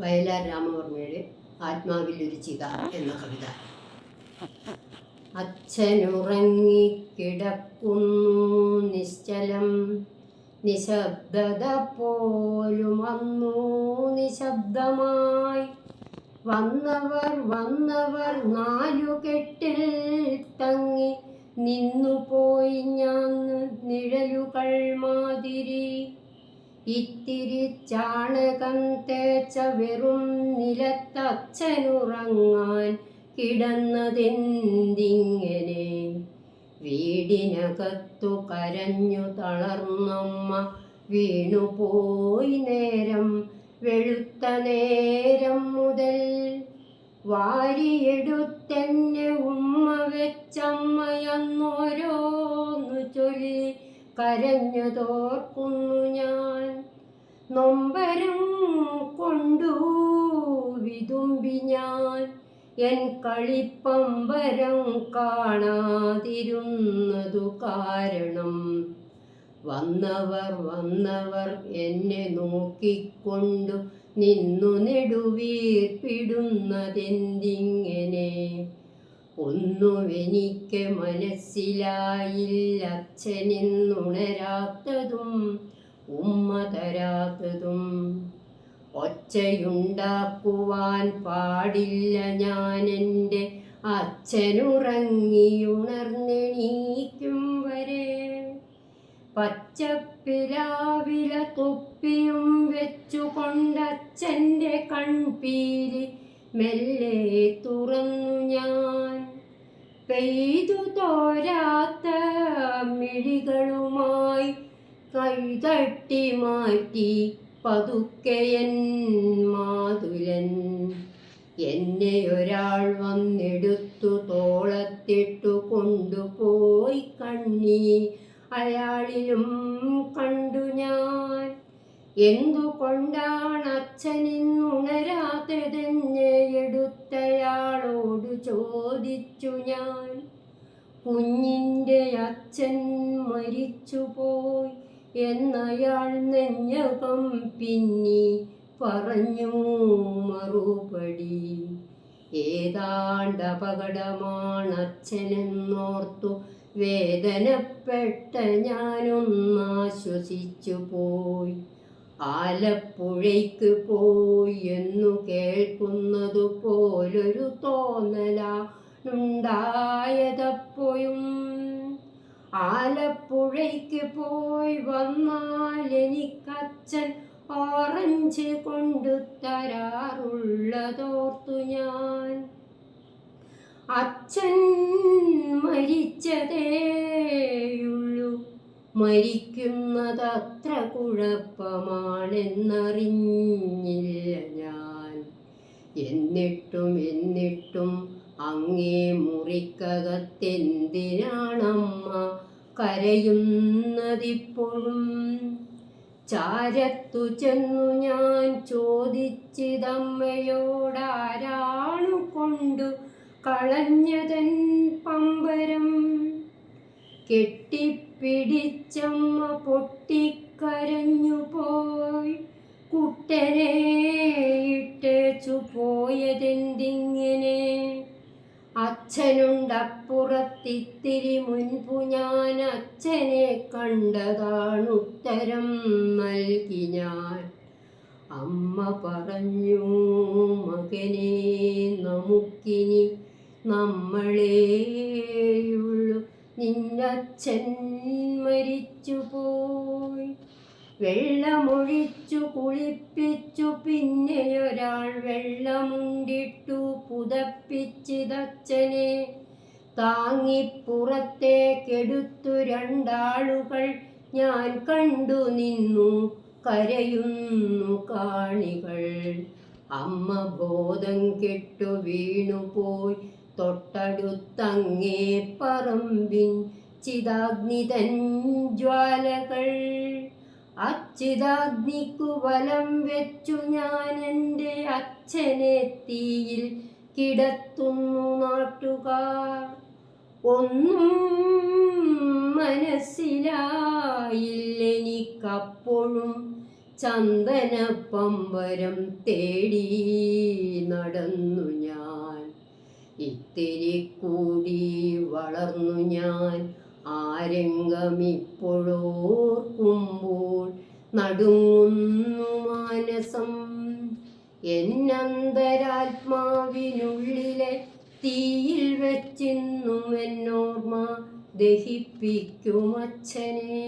വയലാർ രാമവർമ്മയുടെ ആത്മാവിൽ ഒരു ചിത എന്ന കവിത. അച്ഛനുറങ്ങിക്കിടക്കുന്നു നിശ്ചലം. നിശബ്ദത പോലും വന്നു നിശബ്ദമായി. വന്നവർ വന്നവർ നാലു കെട്ടിൽ തങ്ങി നിന്നു പോയി ഞാൻ നിഴലുകൾ മാതിരി. ഇത്തിരി ചാണകം തേച്ച വെറും നിലത്തച്ഛനുറങ്ങാൻ കിടന്നതെന്തിങ്ങനെ? വീടിനകത്തു കരഞ്ഞു തളർന്നമ്മ വീണുപോയി നേരം വെളുത്ത നേരം മുതൽ. വാരിയെടുത്തെന്നെ ഉമ്മ വെച്ചമ്മയെന്നോരോന്നു ചൊല്ലി കരഞ്ഞതോർക്കുന്നു. ഞാൻ നൊമ്പരം കൊണ്ടു വിതുമ്പി ഞാൻ. എൻ കളിപ്പമ്പരം കാണാതിരുന്നതു കാരണം. വന്നവർ വന്നവർ എന്നെ നോക്കിക്കൊണ്ടു നിന്നു നെടുവീർപ്പിടുന്നതെന്തിങ്ങനെ? ഒന്നുമെനിക്ക് മനസ്സിലായില്ല അച്ഛനെന്നുണരാത്തതും ഉമ്മ തരാത്തതും ഒച്ചയുണ്ടാക്കുവാൻ പാടില്ല ഞാൻ എന്റെ അച്ഛനുറങ്ങിയുണർന്നെണീക്കും വരെ പച്ചപ്പിലാവില തൊപ്പിയും വെച്ചുകൊണ്ടച്ഛന്റെ കൺപീരി മെല്ലെ തുറന്നു ഞാൻ. പെയ്തു തോരാത്ത മിഴികളുമായി കൈതട്ടി മാറ്റി പതുക്കെയൻ മാതുലൻ എന്നെ ഒരാൾ വന്നെടുത്തു തോളത്തിട്ടു കൊണ്ടുപോയി കണ്ണി. അയാളിലും കണ്ടു ഞാൻ. എന്തുകൊണ്ടാണ് അച്ഛനിന്നുണരാത്തതെന്നെ എടുത്തയാളോട് ചോദിച്ചു ഞാൻ. കുഞ്ഞിന്റെ അച്ഛൻ മരിച്ചുപോയി. എന്നയാൾ നെഞ്ഞകം പിന്നി പറഞ്ഞു മറുപടി. ഏതാണ്ട് അപകടമാണ് അച്ഛനെന്നോർത്തു. വേദനപ്പെട്ട ഞാനൊന്നാശ്വസിച്ചു പോയി. ആലപ്പുഴയ്ക്ക് പോയി എന്നു കേൾക്കുന്നതു പോലൊരു തോന്നലുണ്ടായതപ്പോഴും ആലപ്പുഴയ്ക്ക് പോയി വന്നാൽ എനിക്കച്ഛൻ ഓറഞ്ച് കൊണ്ടു തരാറുള്ളതോർത്തു ഞാൻ. അച്ഛൻ മരിച്ചതേയുള്ളൂ. മരിക്കുന്നതത്ര കുഴപ്പമാണെന്നറിഞ്ഞില്ല ഞാൻ. എന്നിട്ടും എന്നിട്ടും അങ്ങേ മുറിക്കകത്തെന്തിനാണമ്മ കരയുന്നതിപ്പോഴും. ചാരത്തു ചെന്നു ഞാൻ ചോദിച്ചിതമ്മയോടാരാണു കൊണ്ടു കളഞ്ഞതൻ പമ്പരം. കെട്ടിപ്പിടിച്ചമ്മ പൊട്ടിക്കരഞ്ഞു പോയി. കുട്ടനെ ഇട്ടേച്ചു പോയതെന്തിങ്ങനെ അച്ഛനുണ്ടപ്പുറത്തിത്തിരി മുൻപു ഞാൻ അച്ഛനെ കണ്ടതാണ് ഉത്തരം നൽകി ഞാൻ. അമ്മ പറഞ്ഞു മകനെ നമുക്കിനി നമ്മളേയുള്ളു നിന്നച്ഛൻ മരിച്ചു പോയി വെള്ളമൊഴിച്ചു കുളിപ്പിച്ചു പിന്നെ ഒരാൾ വെള്ളമുണ്ടിട്ടു പുതപ്പിച്ചിതച്ഛനെ താങ്ങിപ്പുറത്തേക്കെടുത്തു രണ്ടാളുകൾ ഞാൻ കണ്ടു നിന്നു കരയുന്നു കാണികൾ. അമ്മ ബോധം കെട്ടു വീണുപോയി തൊട്ടടുത്തങ്ങേ പറമ്പിൻ ചിതാഗ്നിതൻ ജ്വാലകൾ. അച്ചിതാഗ്നിക്കു വലം വെച്ചു ഞാൻ എന്റെ അച്ഛനെ തീയിൽ കിടത്തുന്നു നാട്ടുകാർ. ഒന്നും മനസ്സിലായില്ലെനിക്കപ്പോഴും ചന്ദനപ്പമ്പരം തേടി നടന്നു ഞാൻ. ഇത്തിരി കൂടി വളർന്നു ഞാൻ. ആരംഗമിപ്പോഴോർക്കുമ്പോൾ നടുങ്ങുന്നു മാനസം. എന്നന്തരാത്മാവിനുള്ളിലെ തീയിൽ വെച്ചിന്നും എന്നോർമ്മ ദഹിപ്പിക്കുമച്ഛനെ.